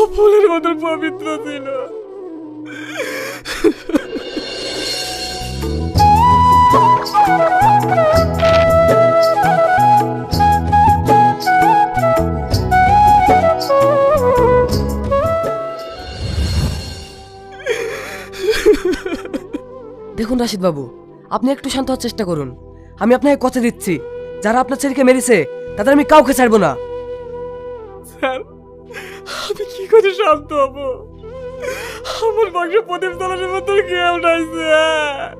ও ফুলের পবিত্র ছিল। দেখুন রাশিদ বাবু আপনি একটু শান্ত হওয়ার চেষ্টা করুন। আমি আপনাকে কথা দিচ্ছি। যারা আপনার ছেলেকে মেরেছে, তাদের আমি কাউকে ছাড়বো না। স্যার, আমি কি করে শান্ত হব? আমার বংশ প্রদীপ তলার মতো কেউ নাই, স্যার।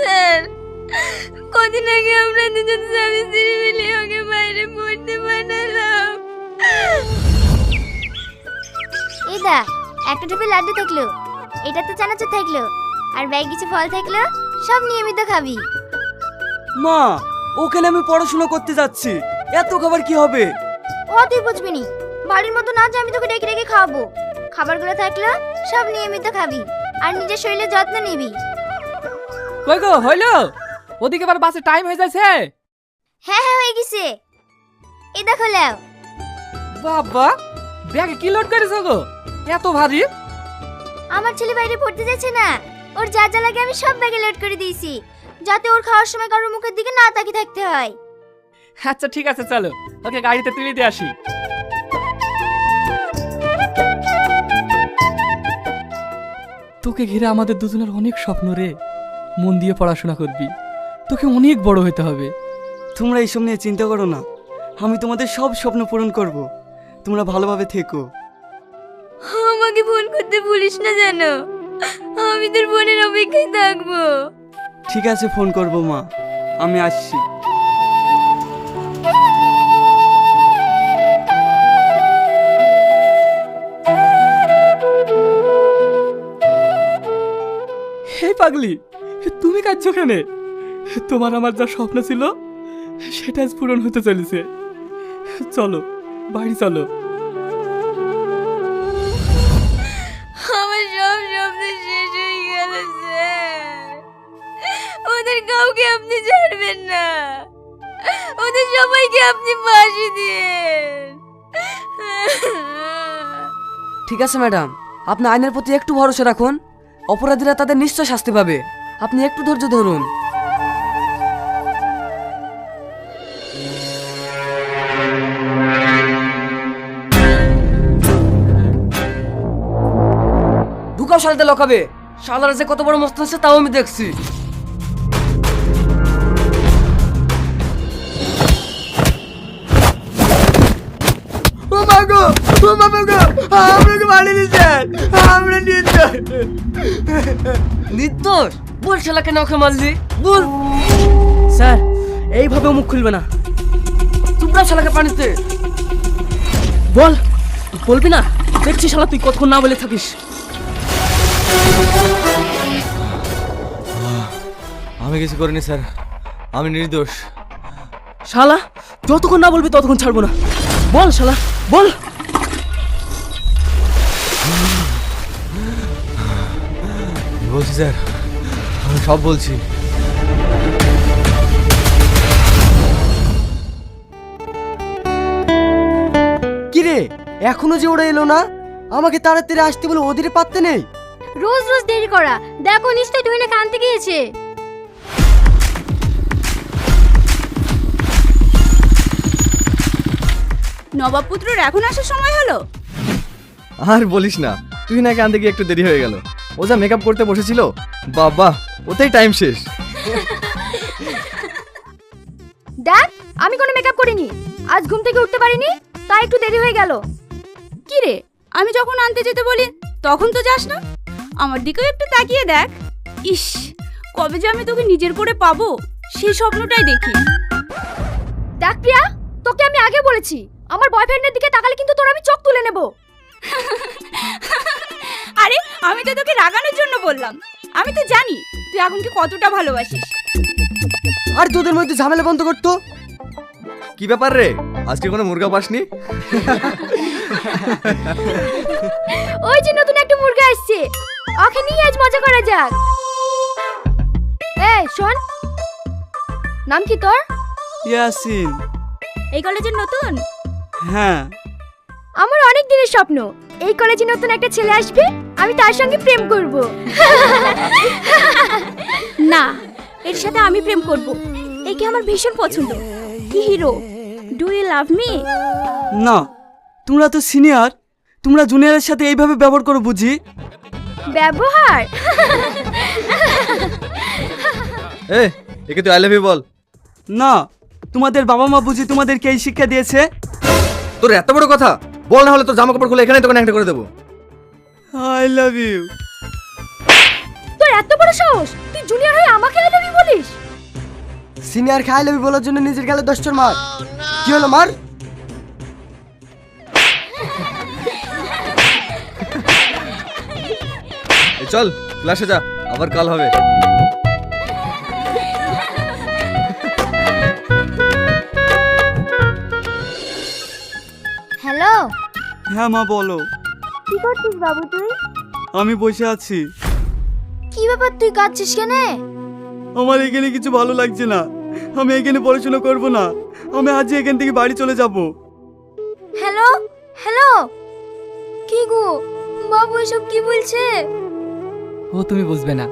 স্যার, কদিন আগে আমরা দুজন স্বামী স্ত্রী মিলে ওকে বাইরে পড়তে পাঠালাম। দা, একটা টুপি লাড্ডু থাকল। এটা তো চানাচুর থাকল। আর ব্যাগ কিছু ফল থাকল, সব নিয়মিত খাবি। মা ওখানে আমি পড়াশোনা করতে যাচ্ছি। এত খাবার কি হবে? ও তুই বুঝবি নি। বাড়ির মতো না যে আমি তোকে ডেকে ডেকে খাওয়াবো। খাবারগুলো থাকলে সব নিয়মিত খাবি। আর নিজের শরীরের যত্ন নিবি। কই গো হইল? ওদিকে আবার বাসে টাইম হয়ে যাচ্ছে হ্যাঁ হ্যাঁ হয়ে গেছে। এই দেখো লাও। বাবা ব্যাগে কি লোড করেছ গো? এত ভারী? আমার ছেলে বাইরে পড়তে যাচ্ছে না। ওর যা যা লাগে আমি সব ব্যাগে লোড করে দিয়েছি। যাতে ওর খাওয়ার সময় কারোর মুখের দিকে না তাকিয়ে থাকতে হয়। আচ্ছা ঠিক আছে চলো। ওকে গাড়িতে তুলে দিয়ে আসি। তোকে ঘিরে আমাদের দুজনের অনেক স্বপ্ন রে। মন দিয়ে পড়াশোনা করবি। তোকে অনেক বড় হতে হবে। তোমরা এইসব নিয়ে চিন্তা করো না। আমি তোমাদের সব স্বপ্ন পূরণ করব। তোমরা ভালোভাবে থেকো। আমাকে ফোন করতে ভুলিস না জানো আমি তোর বোনের অপেক্ষায় থাকব। ঠিক আছে, ফোন করব মা। আমি আসছি। হে পাগলি, তুমি কাঁদছো কেনে? তোমার আমার যা স্বপ্ন ছিল, সেটা আজ পূরণ হতে চলেছে। চলো, বাড়ি চলো। কাউকে আপনি ছাড়বেন না। ওদের সবাইকে আপনি ফাঁসি দিন। ঠিক আছে, ম্যাডাম। আপনি আইনের প্রতি একটু ভরসা রাখুন। অপরাধীরা তাদের নিশ্চয় শাস্তি পাবে। আপনি একটু ধৈর্য ধরুন। ঢুকাও শালাতে লকাবে। শালার যে কত বড় মস্ত আছে, তাও আমি দেখছি। ও বাবা গো আপনাকে বাড়ি দিচ্ছেন আমরা নির্দোষ নির্দোষ বল শালা কেন ওকে মারলি। বল। স্যার এইভাবে মুখ খুলবে না। তোমরা শালাকে পানিতে বল বলবি না? দেখছি শালা তুই কতক্ষণ না বলে থাকিস। আমি কিছু করিনি স্যার। আমি নির্দোষ। শালা যতক্ষণ না বলবি ততক্ষণ ছাড়বো না। বল শালা বল। বলছি স্যার। আমি সব বলছি। কিরে এখনও যে ওরা এলো না? আমাকে তাড়াতাড়ি আসতে বলে ওদের পারতে নেই? রোজ রোজ দেরি করা। দেখো নিশ্চয়ই তুই না কানতে গিয়েছে। নবাবপুত্রর এখন আসার সময় হলো? আর বলিস না তুই নাকি আনতে গিয়ে একটু দেরি হয়ে গেল। ও যা মেকআপ করতে বসেছিল বাবা ওতেই টাইম শেষ। দেখ আমি কোনো মেকআপ করিনি। আজ ঘুম থেকে উঠতে পারিনি তাই একটু দেরি হয়ে গেল। কি রে আমি যখন আনতে যেতে বলি তখন তো যাস না? আমার দিকেও একটু তাকিয়ে দেখ। ইস কবে যে আমি তোকে নিজের করে পাবো সেই স্বপ্নটাই দেখি। দেখ প্রিয়া তোকে আমি আগে বলেছি আমার বয়ফ্রেন্ডের দিকে তাকালে কিন্তু তোর আমি চোখ তুলে নেব। আরে আমি তো তোকে রাগানোর জন্য বললাম। আমি তো জানি তুই এখনকে কতটা ভালোবাসিস। আর তোদের মধ্যে ঝামেলা বন্ধ করতো? কি ব্যাপার রে? আজকে কোনো মুরগা পাসনি? ওই যে নতুন একটা মুরগা আসছে। ওকে নিয়ে আজ মজা করা যাক। এই শোন। নাম কি তোর? ইয়াসিন। এই কলেজের নতুন? হ্যাঁ। আমার অনেক দিনের স্বপ্ন। এই কলেজে নতুন একটা ছেলে আসবে। আমি তার সঙ্গে প্রেম করব। না এর সাথে আমি প্রেম করব। একে আমার ভীষণ পছন্দ। কি hero? Do you love me না তোমরা তো সিনিয়র। তোমরা জুনিয়রের সাথে এইভাবে ব্যবহার করো বুঝি? ব্যবহার? এ একে তো আই লাভ ইউ বল। না তোমাদের বাবা মা বুঝি তোমাদেরকে এই শিক্ষা দিয়েছে? তোর এত বড় কথা। বল না হলে তোর জামা কাপড় খুলে এখানে তোকে একটা করে দেবো। আই লাভ ইউ তোর এত বড় সাহস? তুই জুনিয়র হয়ে আমাকে আই লাভ ইউ বলিস? সিনিয়র খাই লবি বলার জন্য নিজের গেলে দশটার মার। কি হলো মার? এই চল ক্লাসে যা আবার কাল হবে। হ্যালো হ্যাঁ মা বলো। কি করছিস বাবু তুই? আমি বসে আছি। কি ব্যাপার তুই কাঁদছিস কেন? আমার এখানে কিছু ভালো লাগছে না। আমি এখানে পড়াশোনা করব না। আমি আজ এখান থেকে বাড়ি চলে যাব। হ্যালো? হ্যালো? কি গো? বাবু এসব কি বলছে? ও তুমি বুঝবে না।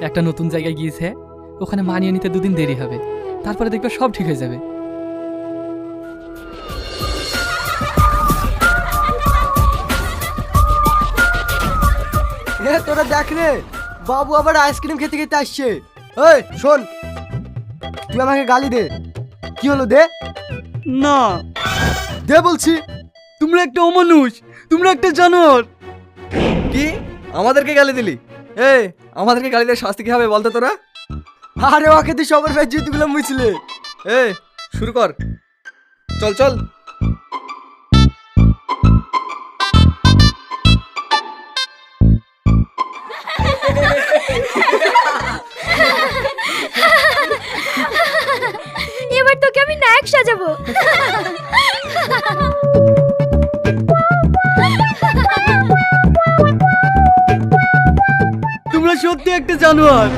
একটা নতুন জায়গায় গিয়েছে। ওখানে মানিয়ে নিতে দুদিন দেরি হবে। তারপরে দেখবে সব ঠিক হয়ে যাবে। তোরা দেখ রে। বাবু আবার আইসক্রিম খেতে খেতে আসছে। এই শোন। তুই আমাকে গালি দে। কি হলো দে? না। দে বলছি। তোমরা একটা অমানুষ তোমরা একটা জানোয়ার। কি? আমাদেরকে গালি দিলি? এ আমাদেরকে গালি দিয়ে শাস্তি কি হবে বলতো তোরা? আরে ওকে তুই সবার ভাই জুতগুলো মুছলে। এ শুরু কর। চল চল। এবার তোকে আমি নায়ক সাজাবো। তোমরা সত্যি একটা জানোয়ার।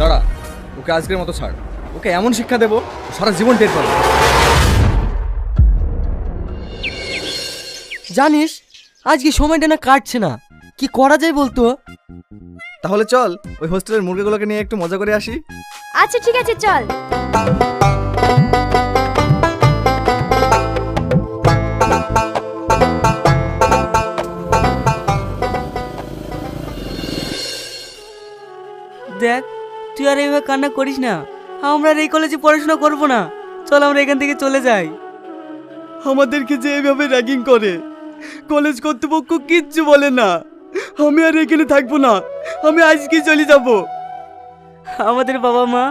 দাঁড়া ওকে আজকের মতো ছাড়। ওকে এমন শিক্ষা দেবো সারা জীবন টের পাবে। জানিস আজকে সময়টা না কাটছে না। কি করা যায় বলতো? তাহলে চল ওই হোস্টেলের মুরগিগুলোকে নিয়ে একটু মজা করে আসি। আচ্ছা ঠিক আছে চল। দেখ তুই আর এইভাবে কান্না করিস না। আমরা আর এই কলেজে পড়াশোনা করব না। চল আমরা এখান থেকে চলে যাই। আমাদেরকে যে এইভাবে র্যাগিং করে কলেজ কর্তৃপক্ষ কিচ্ছু বলে না। আমি আর এখানে থাকব না। আমি আজকে চলে যাব। আমাদের বাবা মা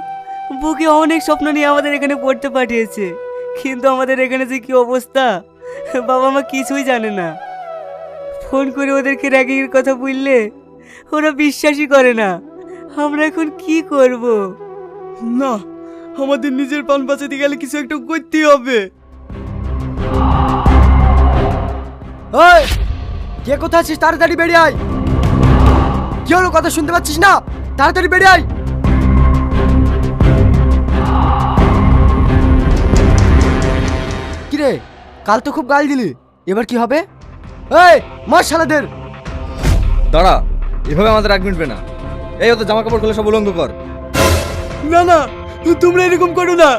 বুকে অনেক স্বপ্ন নিয়ে আমাদের এখানে পড়তে পাঠিয়েছে। কিন্তু আমাদের এখানে যে কি অবস্থা বাবা মা কিছুই জানে না। ফোন করে ওদেরকে র্যাগিংয়ের কথা বললে ওরা বিশ্বাসই করে না। আমরা এখন কি করব? না আমাদের নিজের পান বাঁচাতে গেলে কিছু একটা করতেই হবে। ওই কে কোথায় আছিস? তাড়াতাড়ি বেরিয়ে আয়। কি হলো কথা শুনতে পাচ্ছিস না? তাড়াতাড়ি বেরিয়ে আয়। কিরে? কাল তো খুব গাল দিলি। এবার কি হবে? এই মার শালাদের! দাঁড়া এভাবে আমাদের রাগ মিটবে না। এই ওদের জামা কাপড় খুলে সব উলঙ্গ কর। না না তোমরা এরকম করো না।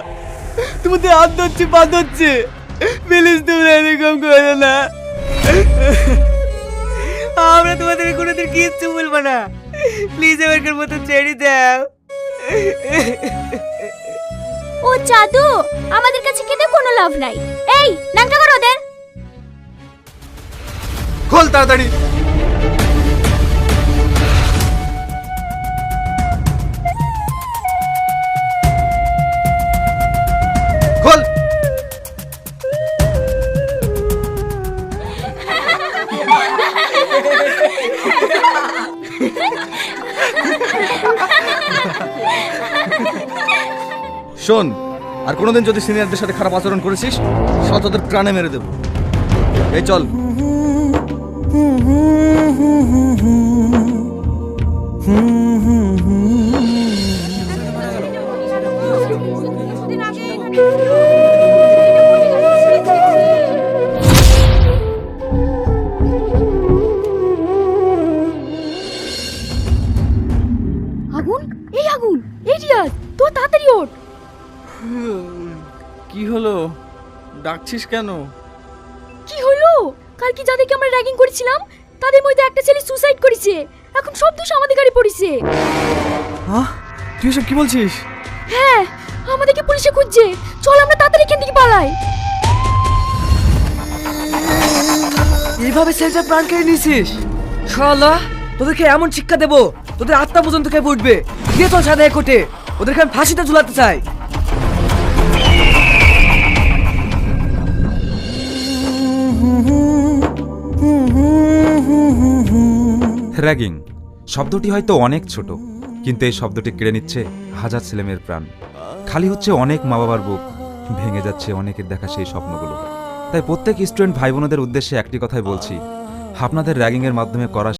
তোমাদের হাত ধরছে পা ধরছে। প্লিজ তোমরা এরকম করো না। আমরা তোমাদের কোনোদিন কিচ্ছু বলব না। প্লিজ এবারকার মতো ছেড়ে দাও। ও জাদু আমাদের কাছে কিন্তু কোনো লাভ নাই। এই নামটা করো ওদের। খোল তাড়াতাড়ি। শোন, আর কোনোদিন যদি সিনিয়রদের সাথে খারাপ আচরণ করেছিস, সব তোদের প্রাণে মেরে দেব। এই চল। ডাকছিস কেন? কি হলো? কাল কি যাদেরকে আমরা র্যাগিং করেছিলাম তাদের মধ্যে একটা ছেলে সুসাইড করেছে। এখন সব দোষ আমাদের গাড়ি পড়েছে। হ্যাঁ তুই এসব কি বলছিস? হ্যাঁ আমাদেরকে পুলিশে খুঁজছে। চল আমরা তাড়াতাড়ি এখান থেকে পালাই। এইভাবে ছেলেটার প্রাণ কেড়ে নিয়েছিস? শালা তোদেরকে এমন শিক্ষা দেবো তোদের আত্মা পর্যন্ত কেঁপে উঠবে গিয়ে চল সাদা কোটে ওদেরকে আমি ফাঁসিতে ঝুলাতে চাই। র্যাগিং। শব্দটি হয়তো অনেক ছোট, কিন্তু এই শব্দটি কেড়ে নিচ্ছে হাজার ছেলেমেয়ের প্রাণ। খালি হচ্ছে অনেক মা বাবার বুক ভেঙে যাচ্ছে অনেকের দেখা সেই স্বপ্নগুলো। তাই প্রত্যেক স্টুডেন্ট ভাই বোনদের উদ্দেশ্যে একটি কথাই বলছি, আপনাদের র্যাগিংয়ের মাধ্যমে করা